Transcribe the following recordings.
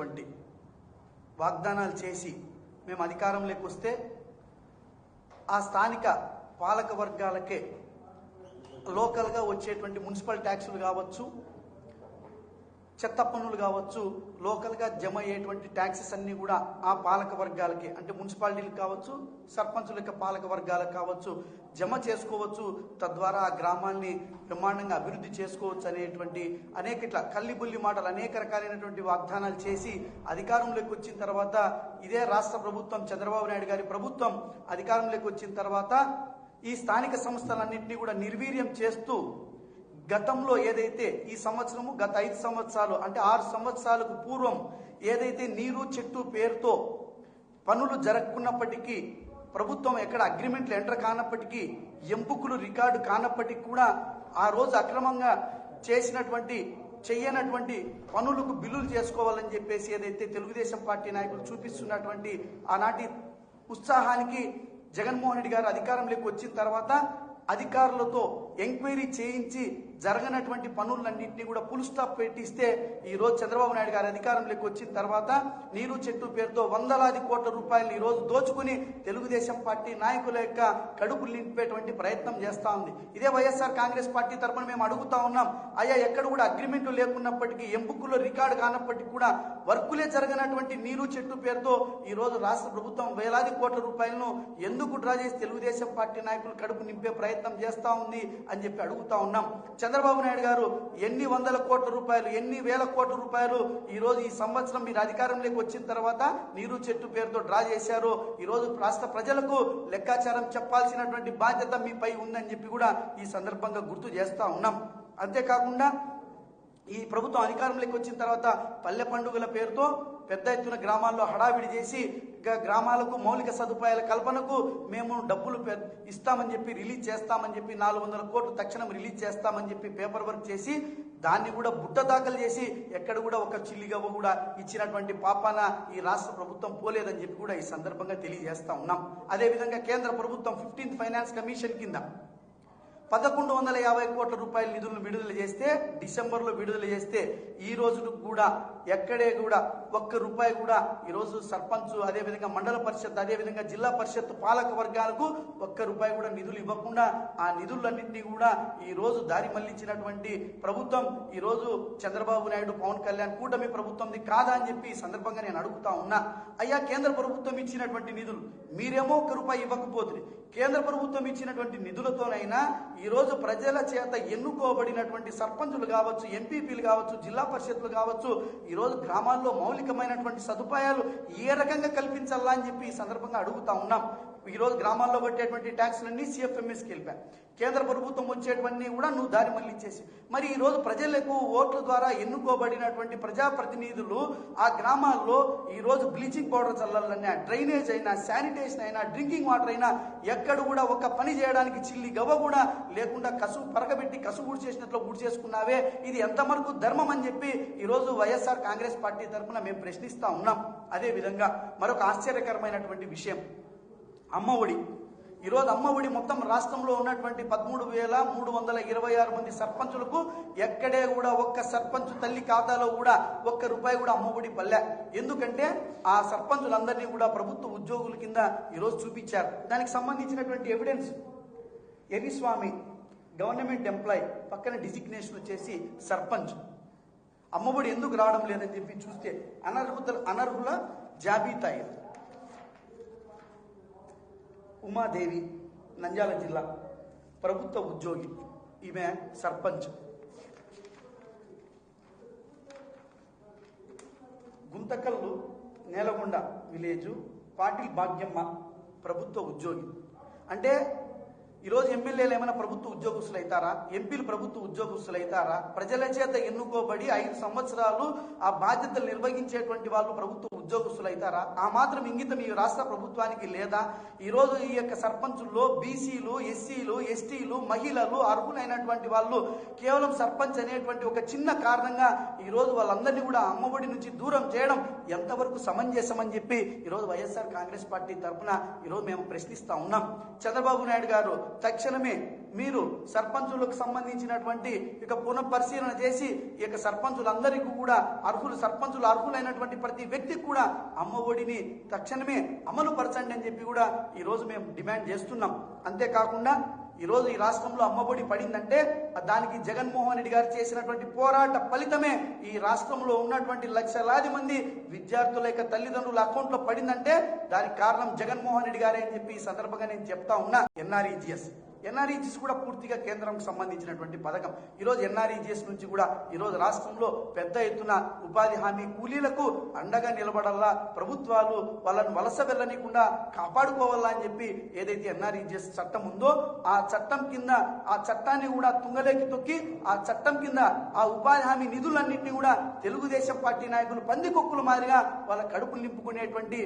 వంటి వాగ్దానాలు చేసి మేము అధికారంలోకి వస్తే ఆ స్థానిక పాలక వర్గాలకే లోకల్గా వచ్చేటువంటి మున్సిపల్ ట్యాక్సులు కావచ్చు చెత్త పన్నులు కావచ్చు లోకల్గా జమ అయ్యేటువంటి ట్యాక్సెస్ అన్నీ కూడా ఆ పాలక వర్గాలకి. అంటే మున్సిపాలిటీలకు కావచ్చు సర్పంచుల యొక్క పాలక వర్గాలకు కావచ్చు జమ చేసుకోవచ్చు. తద్వారా ఆ గ్రామాన్ని బ్రహ్మాండంగా అభివృద్ధి చేసుకోవచ్చు అనేటువంటి అనేక ఇట్లా కల్లిబుల్లి మాటలు అనేక రకాలైనటువంటి వాగ్దానాలు చేసి అధికారంలోకి వచ్చిన తర్వాత ఇదే రాష్ట్ర ప్రభుత్వం చంద్రబాబు నాయుడు గారి ప్రభుత్వం అధికారంలోకి వచ్చిన తర్వాత ఈ స్థానిక సంస్థలన్నింటినీ కూడా నిర్వీర్యం చేస్తూ గతంలో ఏదైతే ఈ సంవత్సరము గత ఐదు సంవత్సరాలు అంటే ఆరు సంవత్సరాలకు పూర్వం ఏదైతే నీరు చెట్టు పేరుతో పనులు జరగకున్నప్పటికీ ప్రభుత్వం ఎక్కడ అగ్రిమెంట్లు ఎంటర్ కానప్పటికీ ఎంపుకులు రికార్డు కానప్పటికీ కూడా ఆ రోజు అక్రమంగా చేసినటువంటి చెయ్యనటువంటి పనులకు బిల్లులు చేసుకోవాలని చెప్పేసి ఏదైతే తెలుగుదేశం పార్టీ నాయకులు చూపిస్తున్నటువంటి ఆనాటి ఉత్సాహానికి జగన్మోహన్ రెడ్డి గారు అధికారంలోకి వచ్చిన తర్వాత అధికారులతో ఎంక్వైరీ చేయించి జరగనటువంటి పనులన్నింటినీ కూడా ఫుల్ స్టాప్ పెట్టిస్తే ఈ రోజు చంద్రబాబు నాయుడు గారి అధికారంలోకి వచ్చిన తర్వాత నీరు చెట్టు పేరుతో వందలాది కోట్ల రూపాయలు ఈ రోజు దోచుకుని తెలుగుదేశం పార్టీ నాయకుల యొక్క కడుపులు నింపేటువంటి ప్రయత్నం చేస్తా ఉంది. ఇదే వైఎస్ఆర్ కాంగ్రెస్ పార్టీ తరపున మేము అడుగుతా ఉన్నాం అయ్యా ఎక్కడ కూడా అగ్రిమెంట్లు లేకున్నప్పటికీ ఎంపుకుల్లో రికార్డు కానప్పటికీ కూడా వర్కులే జరగనటువంటి నీరు చెట్టు పేరుతో ఈ రోజు రాష్ట్ర ప్రభుత్వం వేలాది కోట్ల రూపాయలను ఎందుకు డ్రా చేసి తెలుగుదేశం పార్టీ నాయకులు కడుపు నింపే ప్రయత్నం చేస్తా ఉంది అని చెప్పి అడుగుతా ఉన్నాం. చంద్రబాబు నాయుడు గారు ఎన్ని వందల కోట్ల రూపాయలు ఎన్ని వేల కోట్ల రూపాయలు ఈ రోజు ఈ సంవత్సరం మీరు అధికారంలోకి వచ్చిన తర్వాత నీరు చెట్టు పేరుతో డ్రా చేశారు. ఈరోజు రాష్ట్ర ప్రజలకు లెక్కాచారం చెప్పాల్సినటువంటి బాధ్యత మీపై ఉందని చెప్పి కూడా ఈ సందర్భంగా గుర్తు చేస్తా ఉన్నాం. అంతేకాకుండా ఈ ప్రభుత్వం అధికారంలోకి వచ్చిన తర్వాత పల్లె పండుగల పేరుతో పెద్ద ఎత్తున గ్రామాల్లో హడావిడి చేసి గ్రామాలకు మౌలిక సదుపాయాల కల్పనకు మేము డబ్బులు పె- ఇస్తామని చెప్పి రిలీజ్ చేస్తామని చెప్పి నాలుగు వందల కోట్లు తక్షణం రిలీజ్ చేస్తామని చెప్పి పేపర్ వర్క్ చేసి దాన్ని కూడా బుట్ట దాఖలు చేసి ఎక్కడ కూడా ఒక చిల్లిగవ్వ కూడా ఇచ్చినటువంటి పాపాన ఈ రాష్ట్ర ప్రభుత్వం పోలేదని చెప్పి కూడా ఈ సందర్భంగా తెలియజేస్తా ఉన్నాం. అదేవిధంగా కేంద్ర ప్రభుత్వం ఫిఫ్టీన్త్ ఫైనాన్స్ కమిషన్ కింద పదకొండు వందల యాభై కోట్ల రూపాయల నిధులను విడుదల చేస్తే డిసెంబర్లో విడుదల చేస్తే ఈ రోజు కూడా ఎక్కడే కూడా ఒక్క రూపాయి కూడా ఈరోజు సర్పంచ్ అదేవిధంగా మండల పరిషత్ అదేవిధంగా జిల్లా పరిషత్ పాలక వర్గాలకు ఒక్క రూపాయి కూడా నిధులు ఇవ్వకుండా ఆ నిధులన్నింటినీ కూడా ఈ రోజు దారి మళ్ళించినటువంటి ప్రభుత్వం ఈరోజు చంద్రబాబు నాయుడు పవన్ కళ్యాణ్ కూటమి ప్రభుత్వంది కాదా అని చెప్పి ఈ సందర్భంగా నేను అడుగుతా ఉన్నా. అయ్యా కేంద్ర ప్రభుత్వం ఇచ్చినటువంటి నిధులు మీరేమో ఒక్క రూపాయి ఇవ్వకపోతుంది కేంద్ర ప్రభుత్వం ఇచ్చినటువంటి నిధులతోనైనా ఈరోజు ప్రజల చేత ఎన్నుకోబడినటువంటి సర్పంచులు కావచ్చు ఎంపీపీలు కావచ్చు జిల్లా పరిషత్లు కావచ్చు ఈరోజు గ్రామాల్లో మౌలికమైనటువంటి సదుపాయాలు ఏ రకంగా కల్పించాలా అని చెప్పి ఈ సందర్భంగా అడుగుతా ఉన్నాం. ఈ రోజు గ్రామాల్లో పట్టేటువంటి ట్యాక్స్లన్నీ సిఎఫ్ఎంఎస్కి వెళ్ళిపోయాయి కేంద్ర ప్రభుత్వం వచ్చేటువంటి కూడా నువ్వు దారి మళ్ళించేసి మరి ఈ రోజు ప్రజలకు ఓట్ల ద్వారా ఎన్నుకోబడినటువంటి ప్రజాప్రతినిధులు ఆ గ్రామాల్లో ఈరోజు బ్లీచింగ్ పౌడర్ చల్లాలన్నా డ్రైనేజ్ అయినా శానిటేషన్ అయినా డ్రింకింగ్ వాటర్ అయినా ఎక్కడ కూడా ఒక పని చేయడానికి చిల్లి గవ్వ కూడా లేకుండా కసు పరగబెట్టి కసు గుడి చేసినట్లు గుడి చేసుకున్నావే. ఇది ఎంతవరకు ధర్మం అని చెప్పి ఈరోజు వైఎస్ఆర్ కాంగ్రెస్ పార్టీ తరఫున మేము ప్రశ్నిస్తా ఉన్నాం. అదే విధంగా మరొక ఆశ్చర్యకరమైనటువంటి విషయం. అమ్మ ఒడి. ఈరోజు అమ్మ ఒడి మొత్తం రాష్ట్రంలో ఉన్నటువంటి పదమూడు వేల మూడు వందల ఇరవై ఆరు మంది సర్పంచులకు ఎక్కడే కూడా ఒక్క సర్పంచ్ తల్లి ఖాతాలో కూడా ఒక్క రూపాయి కూడా అమ్మ ఒడి పల్లె. ఎందుకంటే ఆ సర్పంచులందరినీ కూడా ప్రభుత్వ ఉద్యోగుల కింద ఈరోజు చూపించారు. దానికి సంబంధించినటువంటి ఎవిడెన్స్. ఎర్రిస్వామి గవర్నమెంట్ ఎంప్లాయ్ పక్కన డిజిగ్నేషన్ వచ్చేసి సర్పంచ్. అమ్మఒడి ఎందుకు రావడం లేదని చెప్పి చూస్తే అనర్హుత అనర్హుల జాబితా ఇది ఉమాదేవి నంద్యాల జిల్లా ప్రభుత్వ ఉద్యోగి ఈమె సర్పంచ్. గుంతకల్లు నేలగొండ విలేజు పాటిల్ భాగ్యమ్మ ప్రభుత్వ ఉద్యోగి. అంటే ఈరోజు ఎమ్మెల్యేలు ఏమైనా ప్రభుత్వ ఉద్యోగస్తులు అవుతారా ఎంపీలు ప్రభుత్వ ఉద్యోగస్తులు అవుతారా ప్రజల చేత ఎన్నుకోబడి ఐదు సంవత్సరాలు ఆ బాధ్యతలు నిర్వహించేటువంటి వాళ్ళు ప్రభుత్వ ఉద్యోగస్తులు అవుతారా ఆ మాత్రం ఇంగితం ఈ రాష్ట్ర ప్రభుత్వానికి లేదా? ఈరోజు ఈ యొక్క సర్పంచుల్లో బీసీలు ఎస్సీలు ఎస్టీలు మహిళలు అర్హులైనటువంటి వాళ్ళు కేవలం సర్పంచ్ అనేటువంటి ఒక చిన్న కారణంగా ఈరోజు వాళ్ళందరినీ కూడా అమ్మఒడి నుంచి దూరం చేయడం ఎంతవరకు సమంజసమని చెప్పి ఈరోజు వైఎస్ఆర్ కాంగ్రెస్ పార్టీ తరఫున ఈరోజు మేము ప్రశ్నిస్తా ఉన్నాం. చంద్రబాబు నాయుడు గారు తక్షణమే మీరు సర్పంచులకు సంబంధించినటువంటి ఇక పునఃపరిశీలన చేసి ఈ యొక్క సర్పంచులందరికీ కూడా అర్హులు సర్పంచులు అర్హులైనటువంటి ప్రతి వ్యక్తికి కూడా అమ్మ ఒడిని తక్షణమే అమలు పరచండి అని చెప్పి కూడా ఈ రోజు మేము డిమాండ్ చేస్తున్నాం. అంతేకాకుండా ఈరోజు ఈ రాష్ట్రంలో అమ్మఒడి పడిందంటే దానికి జగన్మోహన్ రెడ్డి గారు చేసినటువంటి పోరాట ఫలితమే ఈ రాష్ట్రంలో ఉన్నటువంటి లక్షలాది మంది విద్యార్థుల యొక్క తల్లిదండ్రుల అకౌంట్లో పడిందంటే దానికి కారణం జగన్మోహన్ రెడ్డి గారే అని చెప్పి ఈ సందర్భంగా నేను చెప్తా ఉన్నా. ఎన్ఆర్ఈజిఎస్ ఎన్ఆర్ఈజిఎస్ కూడా పూర్తిగా కేంద్రంకు సంబంధించినటువంటి పథకం. ఈరోజు ఎన్ఆర్ఈజీఎస్ నుంచి కూడా ఈరోజు రాష్ట్రంలో పెద్ద ఎత్తున ఉపాధి హామీ కూలీలకు అండగా నిలబడాలా ప్రభుత్వాలు వాళ్ళని వలస వెళ్ళనీయకుండా కాపాడుకోవాలా అని చెప్పి ఏదైతే ఎన్ఆర్ఈజీఎస్ చట్టం ఉందో ఆ చట్టం కింద ఆ చట్టాన్ని కూడా తుంగలేకి తొక్కి ఆ చట్టం కింద ఆ ఉపాధి హామీ నిధులన్నింటినీ కూడా తెలుగుదేశం పార్టీ నాయకులు పందికొక్కుల మాదిరిగా వాళ్ళ కడుపులు నింపుకునేటువంటి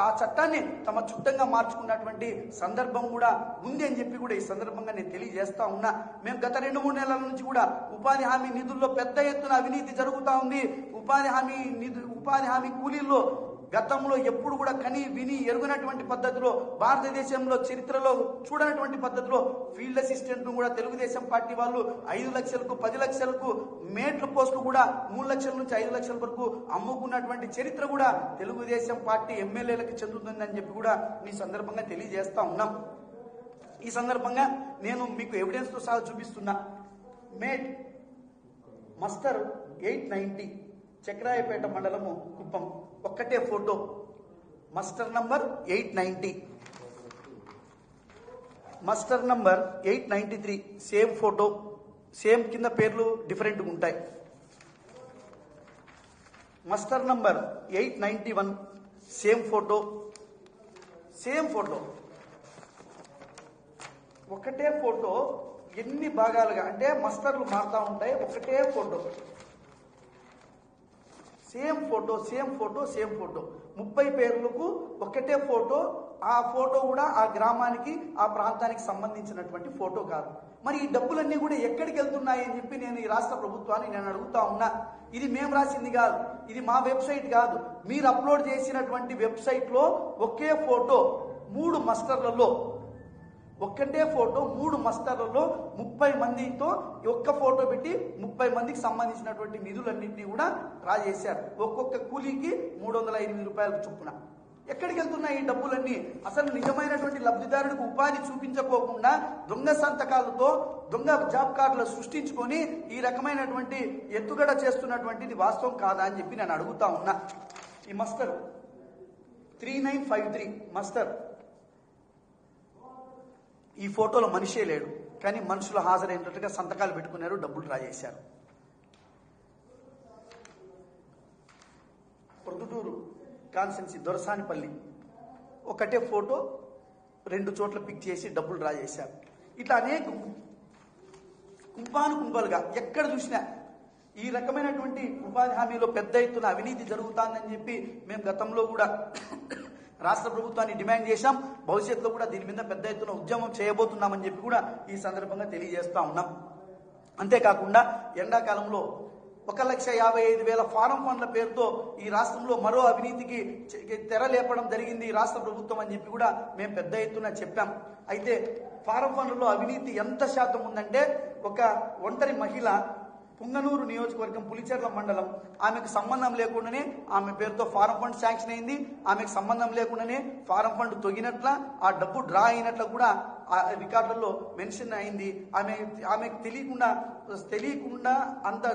ఆ చట్టాన్ని తమ చుట్టంగా మార్చుకున్నటువంటి సందర్భం కూడా ఉంది అని చెప్పి కూడా ఈ సందర్భంగా నేను తెలియజేస్తా ఉన్నా. మేము గత రెండు మూడు నెలల నుంచి కూడా ఉపాధి హామీ నిధుల్లో పెద్ద ఎత్తున అవినీతి జరుగుతా ఉంది. ఉపాధి హామీ నిధు ఉపాధి హామీ కూలీల్లో గతంలో ఎప్పుడు కూడా కని విని ఎరుగనటువంటి పద్ధతిలో భారతదేశంలో చరిత్రలో చూడనటువంటి పద్ధతిలో ఫీల్డ్ అసిస్టెంట్ కూడా తెలుగుదేశం పార్టీ వాళ్ళు ఐదు లక్షలకు పది లక్షలకు మేట్ల పోస్టులు కూడా మూడు లక్షల నుంచి ఐదు లక్షల వరకు అమ్ముకున్నటువంటి చరిత్ర కూడా తెలుగుదేశం పార్టీ ఎమ్మెల్యేలకు చెందుతుందని చెప్పి కూడా మీ సందర్భంగా తెలియజేస్తా ఉన్నాం. ఈ సందర్భంగా నేను మీకు ఎవిడెన్స్తో సహా చూపిస్తున్నా mate muster eight ninety Chakrayapeta మండలము కుప్పం. ఒక్కటే photo. Muster number eight ninety muster number eight ninety three. Same photo. Same కింద పేర్లు డిఫరెంట్గా ఉంటాయి. Muster number eight ninety one. Same photo. Same photo. ఒకటే ఫోటో ఎన్ని భాగాలుగా అంటే మస్తర్లు మారుతా ఉంటాయి ఒకటే photo. Same photo same photo same photo. ముప్పై పేర్లకు ఒకటే ఫోటో ఆ ఫోటో కూడా ఆ గ్రామానికి ఆ ప్రాంతానికి సంబంధించినటువంటి ఫోటో కాదు. మరి ఈ డబ్బులన్నీ కూడా ఎక్కడికి వెళ్తున్నాయి అని చెప్పి నేను ఈ రాష్ట్ర ప్రభుత్వాన్ని నేను అడుగుతా ఉన్నా. ఇది మేము రాసింది కాదు ఇది మా వెబ్సైట్ కాదు. మీరు అప్లోడ్ చేసినటువంటి వెబ్సైట్లో ఒకే ఫోటో మూడు మస్టర్లలో ఒక్కటే ఫోటో మూడు మస్తర్లలో ముప్పై మందితో ఒక్క ఫోటో పెట్టి ముప్పై మందికి సంబంధించినటువంటి నిధులన్నింటినీ కూడా డ్రా చేశారు. ఒక్కొక్క కూలీకి మూడు వందల ఎనిమిది రూపాయలకు చొప్పున. ఎక్కడికి వెళ్తున్నాయి ఈ డబ్బులన్నీ? అసలు నిజమైనటువంటి లబ్ధిదారుడికి ఉపాధి చూపించకోకుండా దొంగ సంతకాలతో దొంగ జాబ్ కార్డులు సృష్టించుకొని ఈ రకమైనటువంటి ఎత్తుగడ చేస్తున్నటువంటిది వాస్తవం కాదా అని చెప్పి నేను అడుగుతా ఉన్నా. ఈ muster. Three nine five three muster. ఈ ఫోటోలో మనిషే లేడు. కానీ మనుషులు హాజరైనట్టుగా సంతకాలు పెట్టుకున్నారు డబ్బులు డ్రా చేశారు ప్రొద్దుటూరు కాన్సెన్సీ దొరసానిపల్లి. ఒకటే ఫోటో రెండు చోట్ల పిక్ చేసి డబ్బులు డ్రా చేశారు ఇట్లా అనేక కుంభాను కుంభాలుగా ఎక్కడ చూసినా ఈ రకమైనటువంటి ఉపాధి హామీలో పెద్ద ఎత్తున అవినీతి జరుగుతుందని చెప్పి మేము గతంలో కూడా రాష్ట్ర ప్రభుత్వాన్ని డిమాండ్ చేశాం. భవిష్యత్తులో కూడా దీని మీద పెద్ద ఎత్తున ఉద్యమం చేయబోతున్నామని చెప్పి కూడా ఈ సందర్భంగా తెలియజేస్తా ఉన్నాం. అంతేకాకుండా ఎండాకాలంలో ఒక లక్ష యాభై ఐదు వేల ఫారం ఫండ్ల పేరుతో ఈ రాష్ట్రంలో మరో అవినీతికి తెర లేపడం జరిగింది ఈ రాష్ట్ర ప్రభుత్వం అని చెప్పి కూడా మేము పెద్ద ఎత్తున చెప్పాం. అయితే ఫారం ఫండ్లలో అవినీతి ఎంత శాతం ఉందంటే ఒక ఒంటరి మహిళ పుంగనూరు నియోజకవర్గం పులిచెర్ల మండలం. ఆమెకు సంబంధం లేకుండానే ఆమె పేరుతో ఫారం ఫండ్ శాంక్షన్ అయింది. ఆమెకు సంబంధం లేకుండానే ఫారం ఫండ్ తొగినట్ల ఆ డబ్బు డ్రా అయినట్ల కూడా ఆ రికార్డులలో మెన్షన్ అయింది. ఆమె ఆమెకు తెలియకుండా తెలియకుండా అంత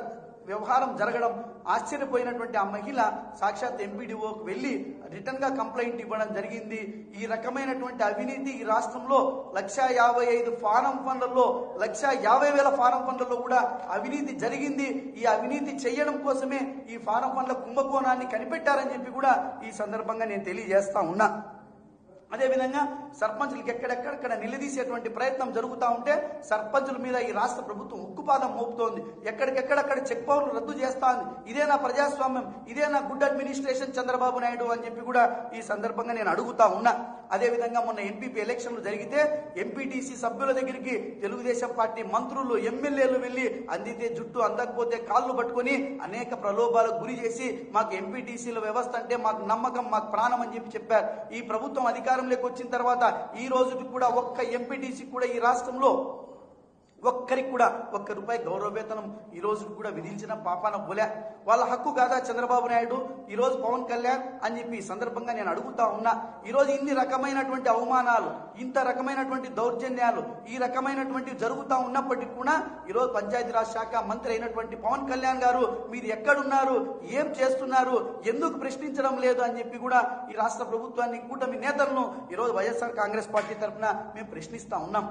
వ్యవహారం జరగడం ఆశ్చర్యపోయినటువంటి ఆ మహిళ సాక్షాత్ ఎంపీడీఓకి వెళ్ళి రిటర్న్గా కంప్లైంట్ ఇవ్వడం జరిగింది. ఈ రకమైనటువంటి అవినీతి ఈ రాష్ట్రంలో లక్ష యాభై ఐదు ఫారం ఫండ్లలో లక్ష యాభై వేల ఫారం ఫండ్లలో కూడా అవినీతి జరిగింది. ఈ అవినీతి చేయడం కోసమే ఈ ఫారం ఫండ్ల కుంభకోణాన్ని కనిపెట్టారని చెప్పి కూడా ఈ సందర్భంగా నేను తెలియజేస్తా ఉన్నా. అదేవిధంగా సర్పంచులకు ఎక్కడెక్కడెక్కడ నిలదీసేటువంటి ప్రయత్నం జరుగుతూ ఉంటే సర్పంచుల మీద ఈ రాష్ట్ర ప్రభుత్వం ఉక్కుపాదం మోపుతోంది. ఎక్కడికెక్కడక్కడ చెక్ పవర్లు రద్దు చేస్తా ఉంది ఇదే నా ప్రజాస్వామ్యం ఇదే నా గుడ్ అడ్మినిస్ట్రేషన్ చంద్రబాబు నాయుడు అని చెప్పి కూడా ఈ సందర్భంగా నేను అడుగుతా ఉన్నా. అదేవిధంగా మొన్న ఎంపీపీ ఎలక్షన్లు జరిగితే ఎంపీటీసీ సభ్యుల దగ్గరికి తెలుగుదేశం పార్టీ మంత్రులు ఎమ్మెల్యేలు వెళ్ళి అందితే జుట్టు అందకపోతే కాళ్ళు పట్టుకొని అనేక ప్రలోభాలకు గురి చేసి మాకు ఎంపీటీసీల వ్యవస్థ అంటే మాకు నమ్మకం మాకు ప్రాణం అని చెప్పి చెప్పారు. ఈ ప్రభుత్వం అధికారంలోకి వచ్చిన తర్వాత తర్వాత ఈ రోజుకి కూడా ఒక్క ఎంపీటీసీ కూడా ఈ రాష్ట్రంలో ఒక్కరికి కూడా ఒక్క రూపాయి గౌరవ వేతనం ఈ రోజు కూడా విధించిన పాపాన పోలే వాళ్ళ హక్కు కాదా చంద్రబాబు నాయుడు? ఈ రోజు పవన్ కళ్యాణ్ అని చెప్పి ఈ సందర్భంగా నేను అడుగుతా ఉన్నా ఈ రోజు ఇన్ని రకమైనటువంటి అవమానాలు ఇంత రకమైనటువంటి దౌర్జన్యాలు ఈ రకమైనటువంటి జరుగుతూ ఉన్నప్పటికీ కూడా ఈరోజు పంచాయతీరాజ్ శాఖ మంత్రి అయినటువంటి పవన్ కళ్యాణ్ గారు మీరు ఎక్కడున్నారు? ఏం చేస్తున్నారు? ఎందుకు ప్రశ్నించడం లేదు? అని చెప్పి కూడా ఈ రాష్ట్ర ప్రభుత్వాన్ని కూటమి నేతలను ఈరోజు వైఎస్ఆర్ కాంగ్రెస్ పార్టీ తరఫున మేము ప్రశ్నిస్తా ఉన్నాం.